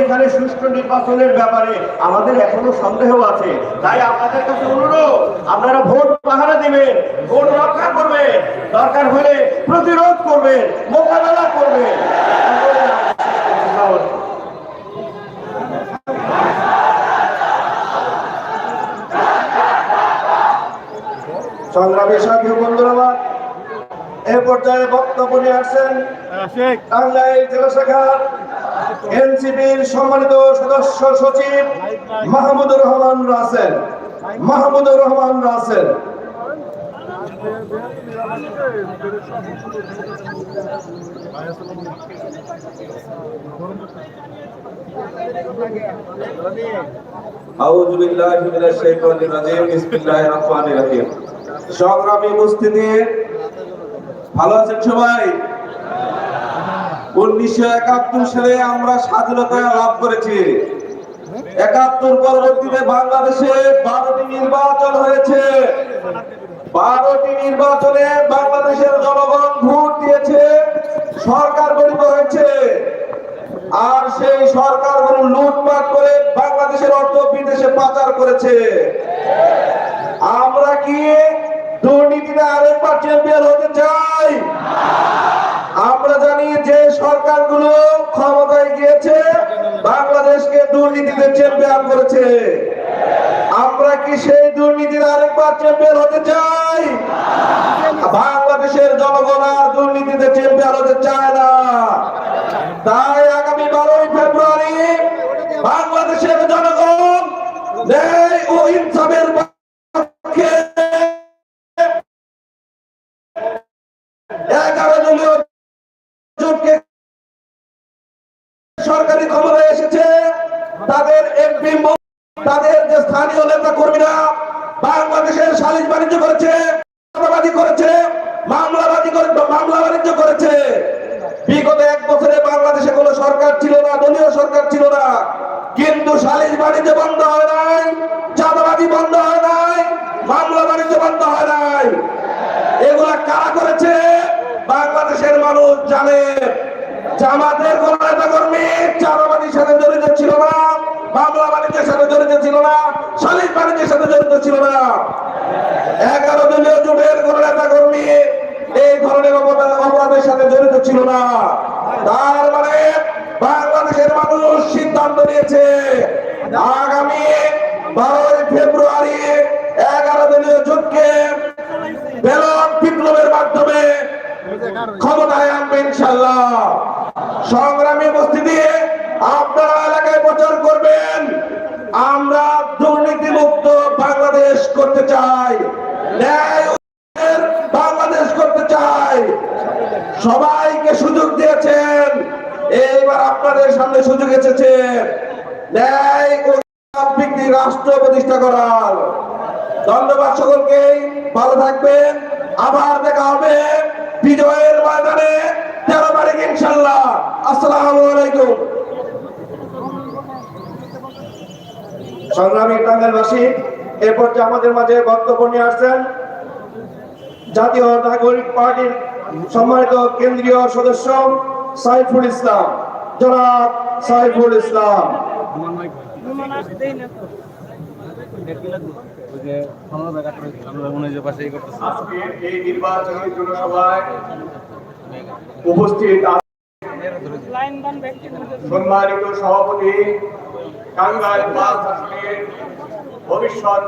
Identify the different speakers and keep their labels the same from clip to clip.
Speaker 1: এখানে সুষ্ঠু নির্বাচনের ব্যাপারে আমাদের এখনও সন্দেহ আছে। তাই আপনাদের কাছে অনুরোধ আপনারা ভোট পাহারা দিবেন ভোট রক্ষা করবেন দরকার হলে প্রতিরোধ করবেন মোকাবেলা করবেন। সংগ্রামী সাথী বন্ধুরা এ পর্যায়ে বক্তব্য নিয়ে আসছেন টাঙ্গাইল জেলা শাখার এনসিপির সম্মানিত সদস্য সচিব মাহমুদুর রহমান রাসেল। মাহমুদুর রহমান রাসেল।
Speaker 2: আউযু বিল্লাহি মিনাশ সংগ্রামী উপস্থিতি, ভালো আছেন সবাই? উনিশশো একাত্তর সালে আমরা স্বাধীনতা লাভ করেছি। একাত্তর পরবর্তীতে বাংলাদেশে বারোটি নির্বাচন হয়েছে। বারোটি নির্বাচনে বাংলাদেশের জনগণ ভোট দিয়েছে, সরকার গঠিত হয়েছে। আর সেই সরকারগুলো লুটপাট করে বাংলাদেশের অর্থ বিদেশে পাচার করেছে। আমরা কি দুর্নীতিতে আরেকবার চ্যাম্পিয়ন হতে চাই? আমরা জানি যে সরকারগুলো ক্ষমতায় গিয়েছে, বাংলাদেশকে দুর্নীতিতে চ্যাম্পিয়ন করেছে। আমরা কি সেই দুর্নীতির আরেকবার চ্যাম্পিয়ন হতে চাই? বাংলাদেশের জনগণ আর দুর্নীতিতে চ্যাম্পিয়ন হতে চায় না। তাই আগামী বারোই ফেব্রুয়ারি বাংলাদেশের জনগণ ও ইনসাফের জানে, জামাতের কোন নেতা কর্মী চাঁদাবাজির সাথে জড়িত ছিল না, মামলা বাণিজ্যের সাথে জড়িত ছিল না, সালিশ বাণিজ্যের সাথে জড়িত ছিল না। এগারো দলীয় জোটের কোন নেতা কর্মী এই ধরনের অপরাধ- অপরাধের সাথে জড়িত ছিল না। তার মানে বাংলাদেশের মানুষ সিদ্ধান্ত নিয়েছে, আগামী বারোই ফেব্রুয়ারি এগারো দলীয় জোটকে ব্যালট বিপ্লবের মাধ্যমে ক্ষমতায় আনবে ইনশাল্লাহ সংগ্রামী উপস্থিতি, আপনারা এলাকায় প্রচার করবেন। আমরা দুর্নীতি মুক্ত বাংলাদেশ করতে চাই। বাংলাদেশ করতে চাই। সবাইকে সুযোগ দিয়েছেন। এইবার আপনাদের সামনে সুযোগ এসেছে। ন্যায় রাষ্ট্র প্রতিষ্ঠা করার। ধন্যবাদ সকলকে ভালো থাকবেন। আবার দেখা হবে। বিজয়ের ময়দানে তেরো তারিখ ইনশাল্লাহ আসসালামু আলাইকুম।
Speaker 1: সংগ্রামী টাঙ্গাইলবাসী, এ পর্যায়ে আমাদের মাঝে বক্তব্য নিয়ে আসছেন জাতীয় নাগরিক পার্টির সম্মানিত কেন্দ্রীয় সদস্য সাইফুল ইসলাম। জনাব সাইফুল ইসলাম।
Speaker 3: আজকে এই নির্বাচনী জনসভায় উপস্থিত সম্মানিত সভাপতি টাঙ্গাইল ভবিষ্যৎ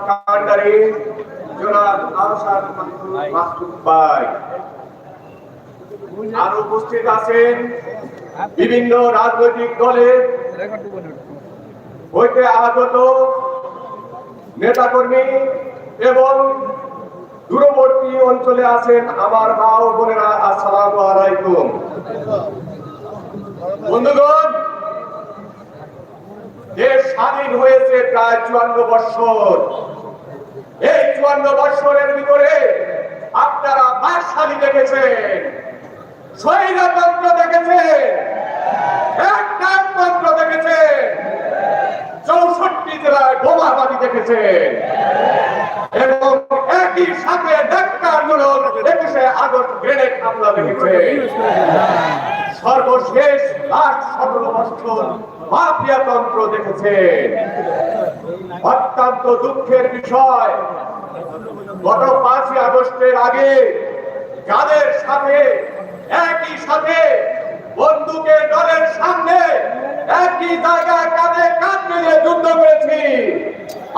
Speaker 3: মাসুদ ভাই। আর উপস্থিত আছেন বিভিন্ন রাজনৈতিক দলের হইতে আগত নেতাকর্মী এবং দূরবর্তী অঞ্চলে আছেন আমার মা ও বোনেরা, আসসালামু আলাইকুম। বন্ধুগণ দেশ স্বাধীন হয়েছে প্রায় চুয়ান্ন বৎসর, এই চুয়ান্ন বৎসরের ভিতরে আপনারা বাকশালী দেখেছেন, স্বৈরতন্ত্র দেখেছেন একটা তন্ত্র দেখেছেন চৌষট্টি জেলায় বোমাবাদী এবং একই সাথে ডাক্তারগুলো একুশে আগস্ট গ্রেনেড হামলা দেখেছে সর্বশেষ লাস্ট সতেরো বছর মাফিয়া তন্ত্র দেখেছেন অত্যন্ত দুঃখের বিষয়, গত পাঁচই আগস্টের আগে যাদের সাথে, একই সাথে বন্দুকের দলের সামনে একই জায়গায় কাঁধে কাঁধ মিলিয়ে যুদ্ধ করেছি।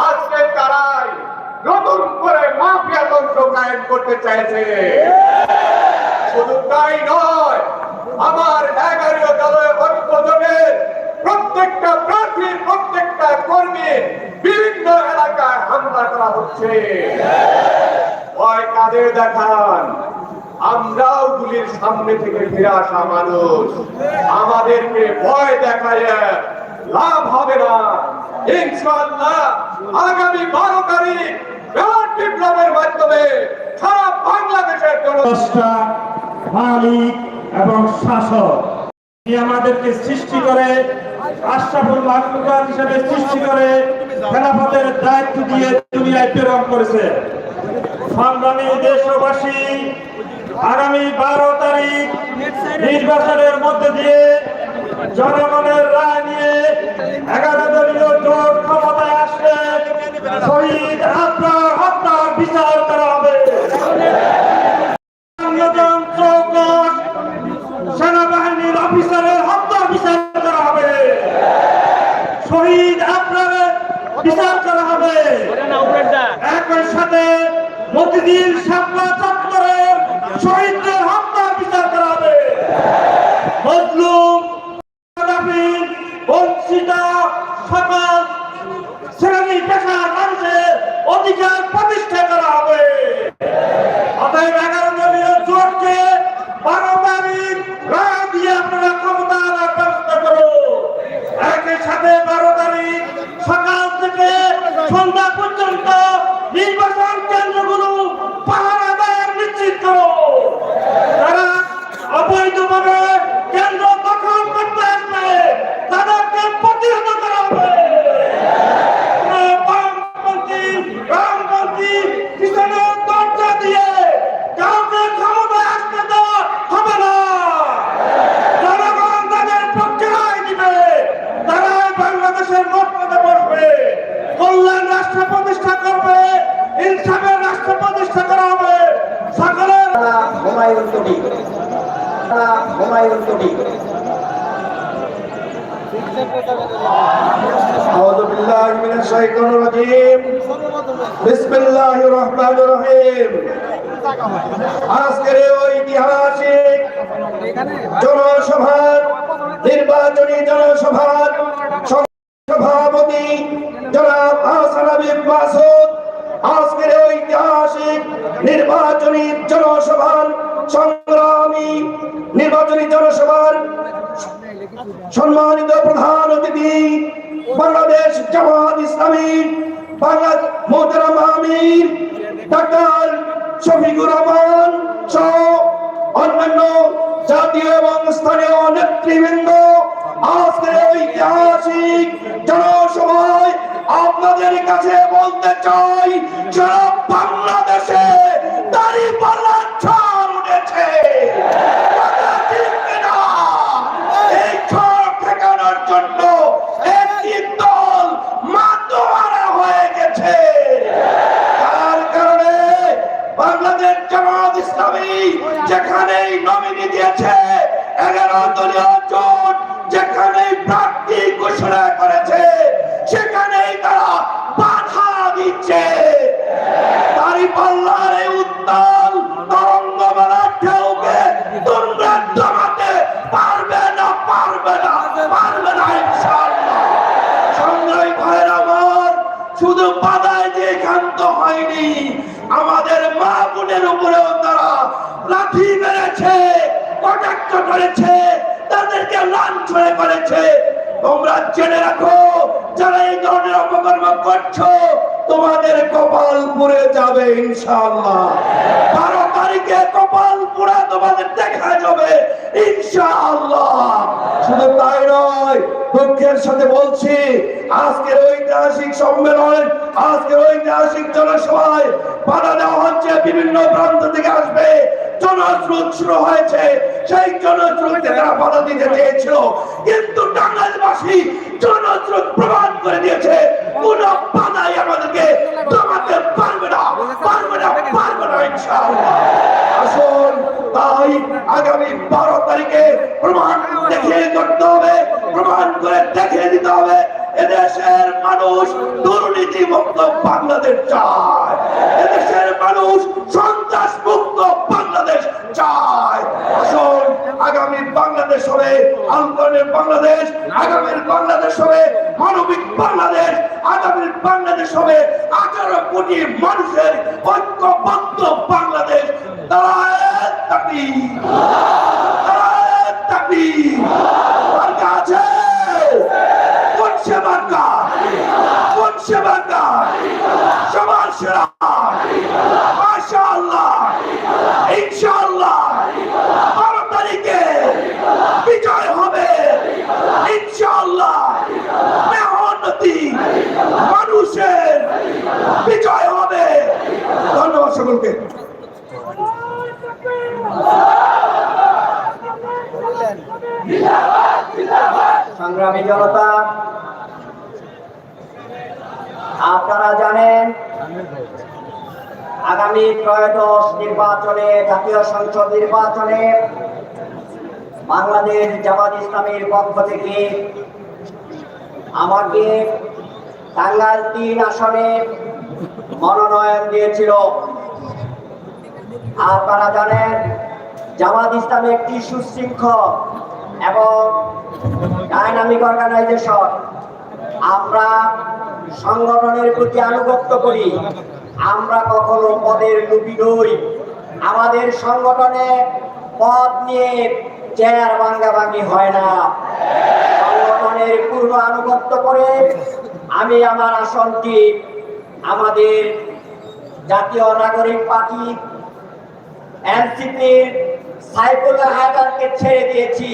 Speaker 3: আজকে তারাই নতুন করে মাফিয়া তন্ত্র কায়েম করতে চাইছে। শুধু তাই নয়, আমার এগারো দলের ঐক্যজোটের প্রত্যেকটা প্রার্থীর প্রত্যেকটা কর্মী বিভিন্ন এলাকায় হামলা করা হচ্ছে। ভয় কাদের দেখান? আমরাও গুলির সামনে থেকে ফিরে আসা মানুষ। আমাদেরকে ভয় দেখায় লাভ হবে না। ইনশাআল্লাহ আগামী বারো তারিখ বিপ্লবের মাধ্যমে সারা বাংলাদেশের
Speaker 4: মালিক এবং শাসক আমাদেরকে সৃষ্টি করে, আশরাফুল হিসেবে সৃষ্টি করে, খেলাফতের দায়িত্ব দিয়ে দুনিয়ায় প্রেরণ করেছে। সংগ্রামী দেশবাসী আগামী বারো তারিখ নির্বাচনের মধ্যে দিয়ে জনগণের রায় নিয়ে এগারো দলীয় জোট ক্ষমতায় আসলে শহীদ আপনার হত্যার বিচার করা হবে। সেনাবাহিনীর অফিসারের হত্যা বিচার করা হবে। শহীদ আপনার বিচার করা হবে। একই সাথে মতিদিন শাপলা চত্বরের শহীদদের হত্যা বিচার করা হবে মজলুম গাদাফির, বঞ্চিত সকল শ্রেণি পেশার মানুষের অধিকার প্রতিষ্ঠা করা হবে অতএব এগারো দলীয় জোটকে বারো তারিখ রায় দিয়ে আপনারা ক্ষমতা আনার ব্যবস্থা করুন একই সাথে বারো তারিখ সকাল থেকে সন্ধ্যা পর্যন্ত নির্বাচন
Speaker 2: রহমান রহিম। আজকের ঐতিহাসিক জনসভার, নির্বাচনী জনসভার সভাপতি জনাব হাসান আবিদ মাসুদ, আজকের ঐতিহাসিক নির্বাচনী জনসভার সংগ্রামী নির্বাচনী জনসভার সম্মানিত প্রধান অতিথি, বাংলাদেশ জামাত ইসলামী বাংলা মোহতারাম আমির ডাক্তার শফিকুর রহমান সহ অন্যান্য জাতীয় এবং স্থানীয় নেতৃবৃন্দ, আজকের ঐতিহাসিক জনসভায় আপনাদের কাছে বলতে চাই যারা বাংলাদেশে দাড়ি পাল্লা ছাড় উঠেছে কথা ঠিক কিনা? এই ঝড় ঠেকানোর জন্য একটি দল মাতোয়ারা হয়ে গেছে তার কারণে বাংলাদেশ জামাত ইসলামী যেখানেই নমিনি দিয়েছে, এগারো দলীয় জোট যেখানেই প্রার্থী ঘোষণা করেছে, সেখানেই তারা বাধা দিচ্ছে। তারই পাল্লার এই উত্তাল তরঙ্গ বেলা ঢেউকে তোমরা জমাতে পারবে না পারবে না পারবে না সংগ্রামী ভাইয়ের আমার, শুধু বাধায় দিয়ে ক্ষান্ত হয়নি, আমাদের মা বোনের উপরেও তারা লাঠি মেরেছে, কটাক্ষ করেছে, তাদেরকে লাঞ্ছনে করেছে। তোমরা জেনে রাখো, যারা এই ধরনের অপকর্ম করছ, তোমাদের কপাল পুড়ে যাবে, ইনশাআল্লাহ। বারো তারিখে কপাল পুরা তোমাদের দেখা যাবে, ইনশাআল্লাহ। শুধু তাই নয়, দুঃখের সাথে বলছি, আজকের ঐতিহাসিক সম্মেলন, আজকের ঐতিহাসিক জনসভায় বাধা দেওয়া হচ্ছে, বিভিন্ন প্রান্ত থেকে আসবে। জনস্রোত শুরু হয়েছে। সেই জনস্রোতকে তারা বাধা দিতে চেয়েছিল। কিন্তু টাঙ্গাইলবাসী জনস্রোত প্রমাণ করে দিয়েছে, কোন বাধাই আমাদেরকে থামাতে পারবে না পারবে না পারবে না, ইনশাআল্লাহ। আসুন, তাই আগামী বারো তারিখে প্রমাণ দেখিয়ে করতে হবে প্রমাণ করে দেখিয়ে দিতে হবে এদেশের মানুষ দুর্নীতি মুক্ত বাংলাদেশ চায়। এদেশের মানুষ সন্ত্রাস মুক্ত বাংলাদেশ চায়। আসুন, আগামী বাংলাদেশ হবে আন্দোলনের বাংলাদেশ, আগামীর বাংলাদেশ হবে মানবিক বাংলাদেশ, আগামীর বাংলাদেশ হবে আঠারো কোটি মানুষের ঐক্যবদ্ধ বাংলাদেশ। তারা তাকি তারা তাকি মার্কা আছে কোন সে মার্কা কোন সে মার্কা মানুষের বিজয় হবে। ধন্যবাদ
Speaker 5: সংগ্রামী জনতা আপনারা জানেন আগামী ত্রয়োদশ নির্বাচনে, জাতীয় সংসদ নির্বাচনে বাংলাদেশ জামাত ইসলামের পক্ষ থেকে আমাকে টাঙ্গাইল তিন আসনে মনোনয়ন দিয়েছিল। আপনারা জানেন, জামাত ইসলাম একটি সুশৃঙ্খল এবং ডাইনামিক অর্গানাইজেশন। আমরা সংগঠনের প্রতি আনুগত্য করি। আমরা কখনো পদের লুবি নই। আমাদের সংগঠনে পদ নিয়ে চেয়ার ভাঙ্গাভাঙ্গি হয় না। সংগঠনের পূর্ব আনুগত্য করে আমি আমার আসনটি আমাদের জাতীয় নাগরিক পার্টি এনসিপির সাইফুল্লাহ হায়দারকে ছেড়ে দিয়েছি।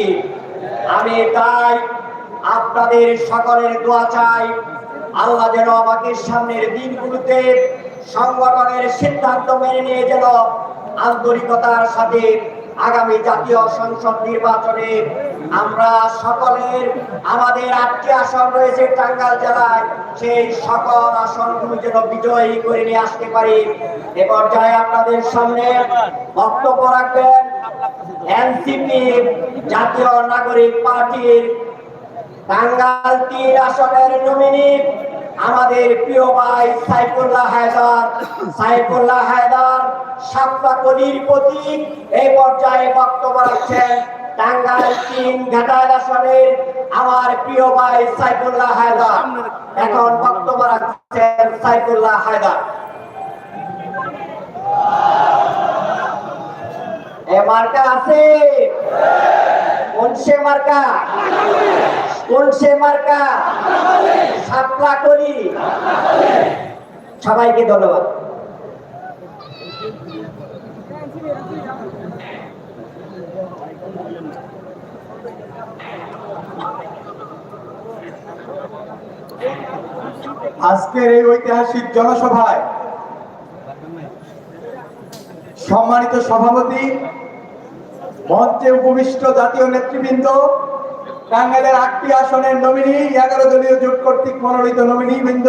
Speaker 5: আমি তাই আপনাদের সকলের দোয়া চাই। আল্লাহ যেন আমাকে সামনের দিনগুলোতে সংগঠনের সিদ্ধান্ত মেনে নিয়ে যেন আন্তরিকতার সাথে আগামী জাতীয় সংসদ নির্বাচনে। আমরা সকলের, আমাদের আটটি আসন রয়েছে টাঙ্গাল জেলায়। সেই সকল আসনগুলো যেন বিজয়ী করে নিয়ে আসতে পারি। এ পর্যায়ে আপনাদের সামনে বক্তব্য রাখবেন এনসিপি জাতীয় নাগরিক পার্টির টাঙ্গাল তিন আসনের নমিনি আমাদের প্রিয় ভাই সাইফুল্লাহ হায়দার সাইফুল্লাহ হায়দার সাতটা কলির প্রতীক এই পর্যায়ে বক্তব্য রাখছেন টাঙ্গাইল তিন ঘাটাইল আসনের আমার প্রিয় ভাই সাইফুল্লাহ হায়দার। এখন বক্তব্য রাখছেন সাইফুল্লাহ হায়দার। এ মার্কা আছে? কোন সে মার্কা? কোন সে মার্কা? সাতলা করি সবাইকে ধন্যবাদ।
Speaker 6: আজকের এই ঐতিহাসিক জনসভায় সম্মানিত সভাপতি মঞ্চে উপবিষ্ট জাতীয় নেতৃবৃন্দ, টাঙ্গাইলের আটটি আসনের নমিনি এগারো দলীয় জোট কর্তৃক মনোনীত নমিনি বৃন্দ,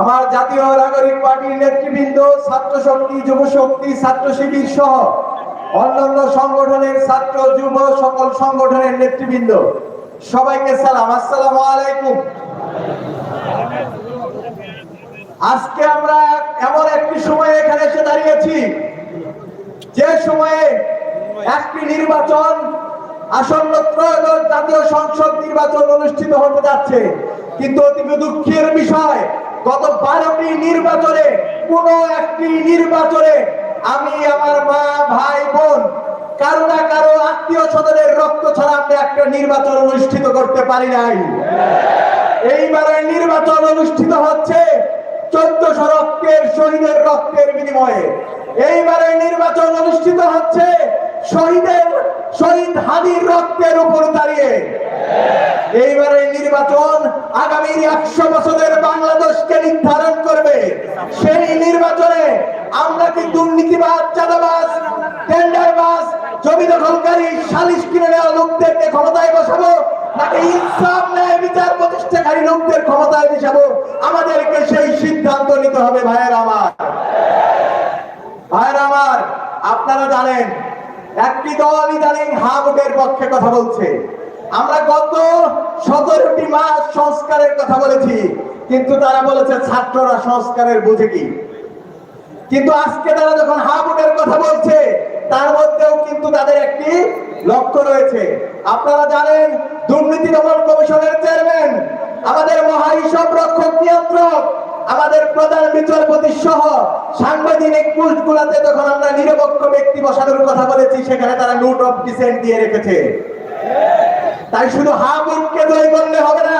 Speaker 6: আমার জাতীয় নাগরিক পার্টির নেতৃবৃন্দ, ছাত্র শক্তি, যুব শক্তি, ছাত্র শিবির সহ অন্যান্য সংগঠনের ছাত্র, যুব সকল সংগঠনের নেতৃবৃন্দ, সবাইকে সালাম। আসসালামু আলাইকুম। আজকে আমরা এমন একটি সময়ে এখানে এসে দাঁড়িয়েছি যে সময়ে একটি নির্বাচন আসন্ন ত্রয়োদশ জাতীয় সংসদ নির্বাচন অনুষ্ঠিত হতে যাচ্ছে, কিন্তু অতি দুঃখের বিষয়, গত বারোটি নির্বাচনে কোন একটি নির্বাচনে আমি আমার মা, ভাই, বোন, কারও না কারও আত্মীয় স্বজনের রক্ত ছাড়া আমরা একটা নির্বাচন অনুষ্ঠিত করতে পারি নাই। এইবারে নির্বাচন অনুষ্ঠিত হচ্ছে চোদ্দশো রক্তের, শহীদের রক্তের বিনিময়ে। এইবারে নির্বাচন অনুষ্ঠিত হচ্ছে শহীদের, শহীদ হাদির রক্তের উপর দাঁড়িয়ে। এইবারে নির্বাচন আগামী একশো বছরের বাংলাদেশকে নির্ধারণ করবে। সেই নির্বাচনে আমরা কি দুর্নীতিবাজ, চাঁদাবাজ, টেন্ডারবাজ, জমি দখলকারী, সালিশ কিনে নেওয়া লোকদেরকে ক্ষমতায় বসাবো, নাকি ইনসাফ, ন্যায় বিচার প্রতিষ্ঠাকারী লোকদের ক্ষমতায় বসাবো? আমাদেরকে সেই সিদ্ধান্ত নিতে হবে, ভাইয়ের আমার। ভাইয়ের আমার, আপনারা জানেন, একটি দল ইদানিং হাবুটের পক্ষে কথা বলছে। আমরা গত সতেরোটি মাস সংস্কারের কথা বলেছি, কিন্তু তারা বলেছে ছাত্ররা সংস্কারের বুঝে কি? কিন্তু আজকে তারা যখন হাবুটের কথা বলছে, তার মধ্যেও কিন্তু তাদের একটি লক্ষ্য রয়েছে। আপনারা জানেন, দুর্নীতি দমন কমিশনের চেয়ারম্যান, আমাদের মহাহিসাব রক্ষক নিয়ন্ত্রক আমাদের প্রধান বিচারপতি সহ সাংবিধানিক পোস্টগুলোতে যখন আমরা নিরপেক্ষ ব্যক্তি বসানোর কথা বলেছি, সেখানে তারা নোট অফ ডিসেন্ট দিয়ে রেখেছে। তাই শুধু হা ভোটকে জয় করলে হবে না,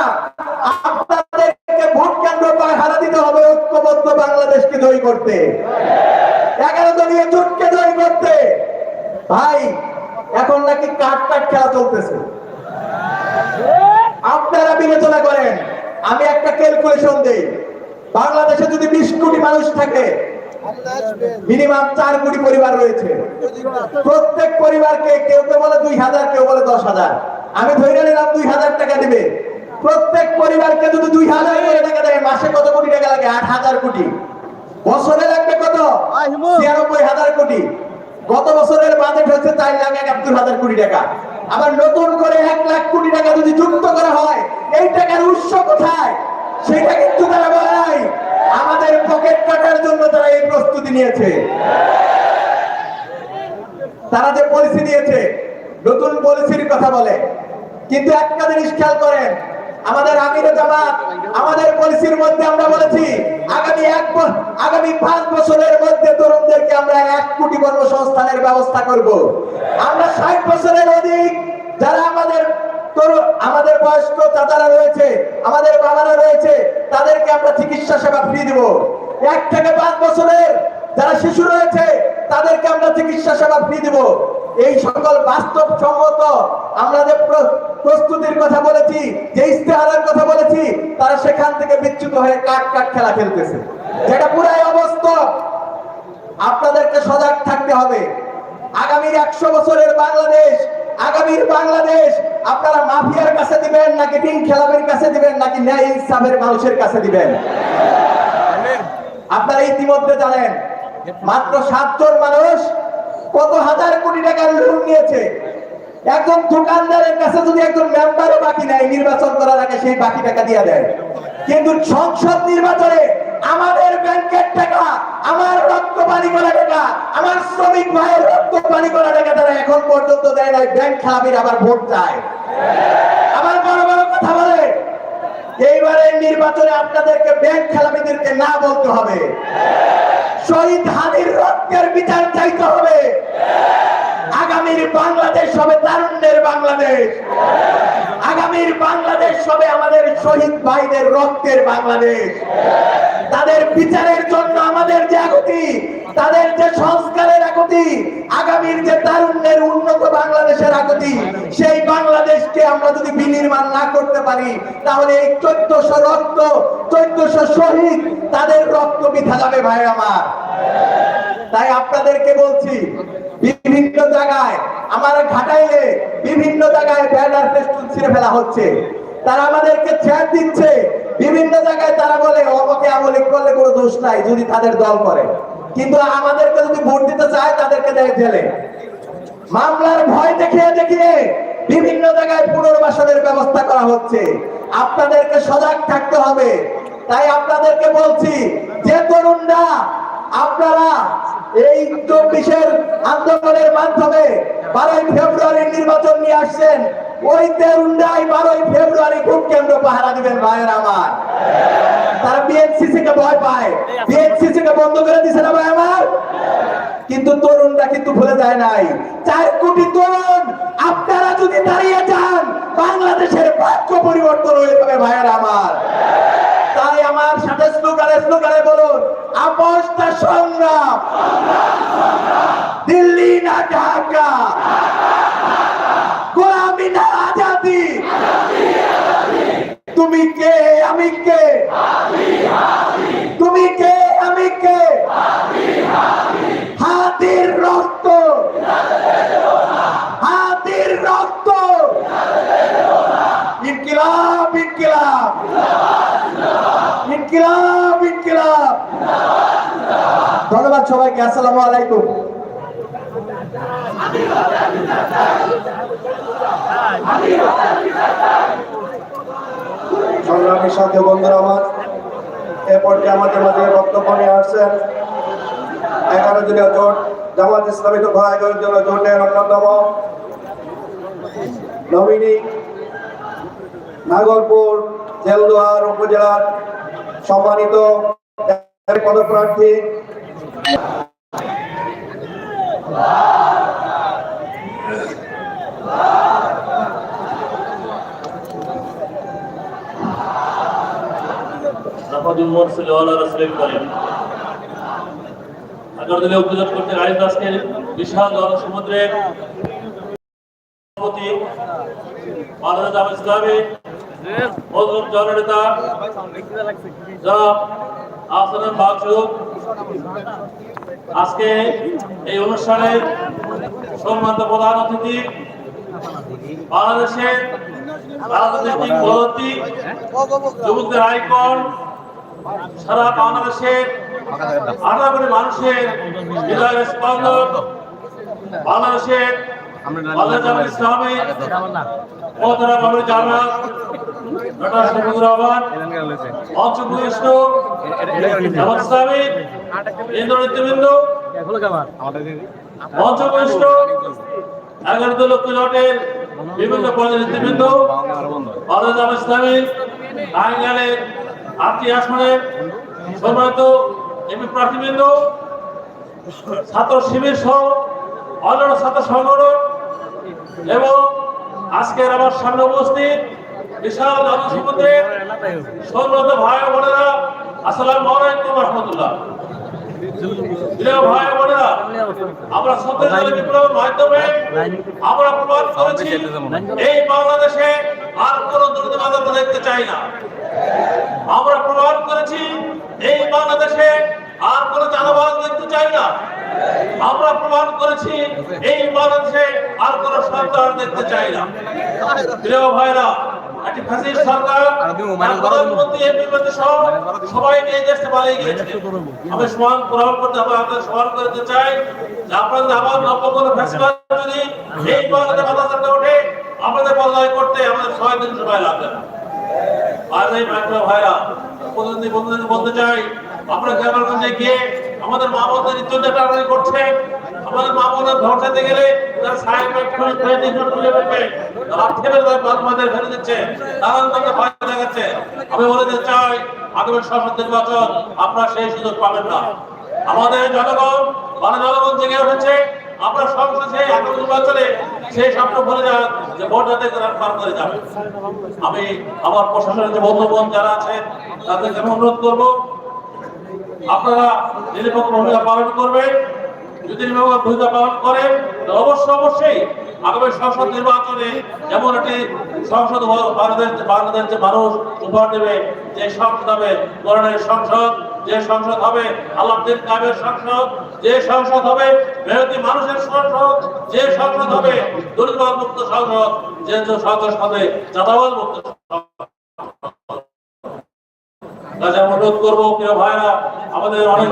Speaker 6: আপনাদেরকে ভোট কেন্দ্র পাহারা দিতে হবে ঐক্যবদ্ধ বাংলাদেশকে জয় করতে। এগারো দলীয় জোটকে জয় করতে। ভাই, এখন নাকি কাট কাট খেলা চলতেছে। আপনারা বিবেচনা করেন, আমি একটা ক্যালকুলেশন দেই। বাংলাদেশে যদি বিশ কোটি মানুষ থাকে, মিনিমাম চার কোটি পরিবার রয়েছে। প্রত্যেক পরিবারকে কেউ কেউ বলে দুই হাজার, কেউ বলে দশ হাজার। আমি ধরে নিলাম দুই হাজার টাকা দিবে। প্রত্যেক পরিবারকে যদি দুই হাজার টাকা দেয়, মাসে কত কোটি টাকা লাগে? আট হাজার কোটি। বছরে লাগবে কত? ছিয়ানব্বই হাজার কোটি। গত বছরের বাজেট হচ্ছে চার লাখ একাত্তর হাজার কোটি টাকা। আবার নতুন করে এক লাখ কোটি টাকা যদি যুক্ত করা হয়, এই টাকার উৎস কোথায়? সেটা কিন্তু তারা বলে পকেট কাটার জন্য তারা এই প্রস্তুতি নিয়েছে। তারা যে পলিসি দিয়েছে, নতুন পলিসির কথা বলে। কিন্তু একটা জিনিস খেয়াল করেন, আমাদের আমির জামাত, আমাদের পলিসির মধ্যে আমরা বলেছি, আগামী এক আগামী পাঁচ বছরের মধ্যে তরুণদেরকে আমরা এক কোটি কর্মসংস্থানের ব্যবস্থা করব। আমরা ষাট বছরের অধিক যারা আমাদের আমাদের বয়স্ক চাচারা রয়েছে, আমাদের বাবারা রয়েছে, তাদেরকে আমরা চিকিৎসা সেবা ফ্রি দিব। এক থেকে পাঁচ বছরের যারা শিশু রয়েছে, তাদেরকে আমরা চিকিৎসা সেবা ফ্রি দিব। এই সকল বাস্তব সম্মত আমরা যে প্রস্তুতির কথা বলেছি, যে ইস্তেহারের কথা বলেছি, তারা সেখান থেকে বিচ্যুত হয়ে কাট কাট খেলা খেলতেছে। যেটা পুরাই অবাস্তব। আপনাদেরকে সজাগ থাকতে হবে। আগামীর একশো বছরের বাংলাদেশ, আগামীর বাংলাদেশ আপনারা মাফিয়ার কাছে দিবেন নাকি টিম খেলাবের কাছে দিবেন নাকি ন্যায় ইনসাফের মানুষের কাছে দিবেন? আপনারা ইতিমধ্যে জানেন, মাত্র সাতজন মানুষ কত হাজার কোটি টাকার লোন নিয়েছে। একজন দোকানদারের কাছে যদি একজন মেম্বারও বাকি নেয় নির্বাচন করার আগে সেই বাকি টাকা দিয়ে দেয়। কিন্তু সংসদ নির্বাচনে আমাদের ব্যাংকের টাকা, আমার রক্ত পানি করা টাকা, আমার শ্রমিক ভাইয়ের রক্ত পানি করা টাকা তারা এখন পর্যন্ত দেয় নাই। ব্যাংক খাবির আবার ভোট চায়। আবার বড় বড় কথা বলে এইবারে নির্বাচনে আপনাদেরকে ব্যাংক খেলাপিদেরকে না বলতে হবে। শহীদ হানির রক্তের বিচার চাইতে হবে। আগামীর বাংলাদেশ হবে তারুণ্যের বাংলাদেশ। আগামীর বাংলাদেশ হবে আমাদের শহীদ ভাইদের রক্তের বাংলাদেশ। তাদের বিচারের জন্য আমাদের আকুতি তাদের যে সংস্কারের আকুতি আগামীর যে তারুণ্যের উন্নত বাংলাদেশের আকুতি সেই বাংলাদেশকে আমরা যদি বিনির্মাণ না করতে পারি, তাহলে এই চোদ্দশো রক্ত, চোদ্দশো শহীদ, তাদের রক্ত বিথা যাবে ভাই আমার। তাই আপনাদেরকে বলছি, বিভিন্ন জায়গায়, আমার ঘাটাইলে বিভিন্ন জায়গায় ব্যানার ফেস্টুন ছিঁড়ে ফেলা হচ্ছে। তারা আমাদেরকে ছেড় দিচ্ছে। বিভিন্ন জায়গায় তারা বলে, অমকে আমলিক করলে কোনো দোষ নাই, যদি তাদের দল করে। কিন্তু আমাদেরকে যদি ভোট দিতে চায়, তাদেরকে দেয় জেলে। মামলার ভয় দেখিয়ে দেখিয়ে বিভিন্ন জায়গায় পুনর্বাসনের ব্যবস্থা করা হচ্ছে। আপনাদেরকে সজাগ থাকতে হবে। তাই আপনাদেরকে বলছি, যে তরুণরা, আপনারা এই চব্বিশের আন্দোলনের মাধ্যমে বারোই ফেব্রুয়ারি নির্বাচন নিয়ে আসছেন ওই তরুণরাই বারোই ফেব্রুয়ারি ভোট কেন্দ্র পাহারা দিবেন ভাইয়ের আমার। তারা বিএনসিসি কে ভয় পায়। বিএনসিসি কে বন্ধ করে দিছে না ভাই আমার? কিন্তু তরুণরা কিন্তু ভুলে যায় নাই। চার কোটি তরুণ, আপনারা যদি দাঁড়িয়ে যান, বাংলাদেশের ভাগ্য পরিবর্তন হয়ে যাবে ভাইয়ের আমার। তাই আমার সাথে স্লোগানে স্লোগানে বলুন আপোষটা সংগ্রাম। দিল্লি না ঢাকা। তুমি কে? আমি কে? তুমি কে? আমি কে? হাতির রক্ত। হাতির রক্ত। ইনকিলাব ইনকিলাব। ইনকিলাব ইনকিলাব। ধন্যবাদ সবাইকে, আসসালামু আলাইকুম।
Speaker 2: সংগ্রামী সাথে বন্ধুরা আমার, এ পর্যায়ে আমাদের মাঝে বক্তব্য নিয়ে আসছেন এগারো দিনের জোট, জামাত ইসলামী তথা এগারো দিনের জোটের অন্যতম নমিনী নাগরপুর জেলদুয়ার উপজেলার সম্মানিত পদপ্রার্থী।
Speaker 7: নাফাজুল মোরসিল ওয়ালা রাসূলের করিম। আগার উপযোগ করতে আইন আজকের বিশাল জনসমুদ্রের সভাপতি মাওলানা জামাত ইসলামী, মজলুম জননেতা জনাব আফসান বাগচুক আজকে এই অনুষ্ঠানের সম্মানিত প্রধান অতিথি বাংলাদেশের রাজনৈতিক পদ্ধতি যুবকদের আইকন সারা বাংলাদেশের আঠারো কোটি মানুষের স্পন্দন, বাংলাদেশের বাংলাদেশ জামাত ইসলামী মহতারা বাবুল জামাত ডক্টর শফিকুর রহমান মঞ্চভূমিষ্ঠ জামাত ইসলামী নেতৃবৃন্দ মঞ্চভূমিষ্ঠ এগারো লক্ষ জটের বিভিন্ন পর্যায়ের নেতৃবৃন্দ বাংলাদেশ আটটি আসনের সম্মানিত এমপি প্রার্থীবৃন্দ, ছাত্র শিবির সহ অন্যান্য ছাত্র সংগঠন এবং আজকের আমার সামনে উপস্থিত বিশাল জনসমুদ্রের সম্মানিত ভাই বোনেরা, আসসালামু আলাইকুম রহমতুল্লাহ। ভাই বোনেরা, আমরা সত্যের বিপ্লবের মাধ্যমে আমরা প্রমাণ করেছি, এই বাংলাদেশে আর কোনো দুর্নীতিবাদ আমরা দেখতে চাই না। আমরা প্রমাণ করেছি এই বাংলাদেশে আর কোনো চাঁদাবাজ দেখতে চাই না। আমরা প্রমাণ করেছি এই বাংলাদেশে আর কোনো সরকার দেখতে চাই না। প্রিয় ভাইরা একটি ফ্যাসিস্ট সরকার প্রধানমন্ত্রী এমপি মন্ত্রী সহ সবাইকে এই দেশে পালিয়ে গিয়েছে। আমি সমান প্রমাণ করতে হবে আপনাদের সমান করতে চাই যে আপনাদের আবার নব্য কোনো ফ্যাসিবাদ যদি এই বাংলাদেশে মাথা ওঠে আমাদের করতে আমাদের ছয় দিন সময় লাগবে না। আপনারা আমাদের মা বোনদের টানাটানি করছে। আমাদের মা ধর্ষাতে গেলে দিচ্ছে। চাই আপনারা সেই সুযোগ পাবেন না। আমাদের জনগণ মানে জনগণ জেগে আগামী নির্বাচনে সেই স্বপ্ন ভুলে যান। যে ভোট তারা পার করে যাবে। আমি আমার প্রশাসনের যে বন্ধুবন যারা আছেন, তাদেরকে অনুরোধ করব, আপনারা নিরপেক্ষ ভূমিকা পালন করবেন। যদি ভূমিকা পালন করেন অবশ্য অবশ্যই আগামী সংসদ নির্বাচনে এমন একটি সংসদ বাংলাদেশ বাংলাদেশ যে মানুষ উপহার দেবে যে সংসদ হবে করণের সংসদ যে সংসদ হবে আল্লাহদের কামের সংসদ যে সংসদ হবে মেহনতি মানুষের সংসদ যে সংসদ হবে দুর্নীতিবাদ মুক্ত সংসদ যে যে সংসদ হবে চাঁদাবাদ মুক্ত সংসদ। অনুরোধ করব প্রিয় ভাইরা আমাদের অনেক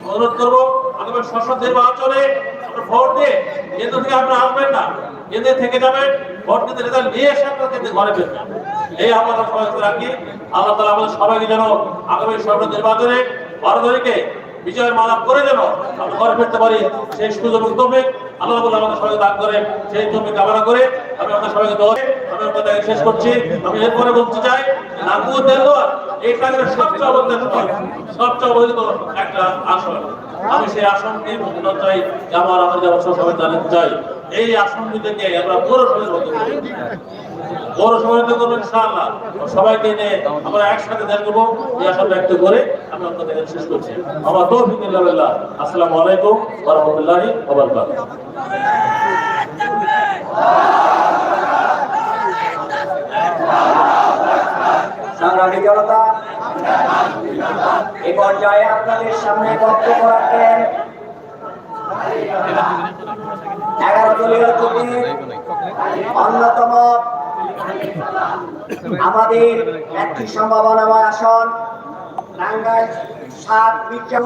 Speaker 7: অনুরোধ করব আগামী সংসদ নির্বাচনে ভোট দিয়ে কেন্দ্র থেকে আপনারা আসবেন না। কেন্দ্রে থেকে যাবেন, ভোট কিন্তু রেজাল্ট নিয়ে এসে আপনারা কেন্দ্রে ঘরে ফিরবেন এই আমরা সবাই রাখি। আল্লাহ তালা আমাদের সবাইকে যেন আগামী সংসদ নির্বাচনে বারো তারিখে মালা করে যেন আমরা ঘরে ফিরতে পারি, সেই সুযোগ তৌফিক আল্লাহ বলে আমাদের সবাই দান করে, সেই তৌফিক কামনা করে আমি আপনার সবাইকে দোয়া আমি আপনাদের শেষ করছি। আমি এরপরে বলতে চাই নাগপুর দেলোয়ার এই কাজের সবচেয়ে সবচেয়ে একটা আসন। আমি সেই আসনকে বলতে চাই আমার আমাদের চাই এই আসনটি থেকে আমরা পৌরসভার মতো করি করব। আমরা একসাথে দেখব এই ব্যক্ত করে আমি শেষ করছি। আমার আলাইকুম
Speaker 5: এ পর্যায়ে আপনাদের সামনে বক্তব্য রাখেন এগারো দলীয় অন্যতম। আমাদের একটি সম্ভাবনাময় আসন সাত বিচার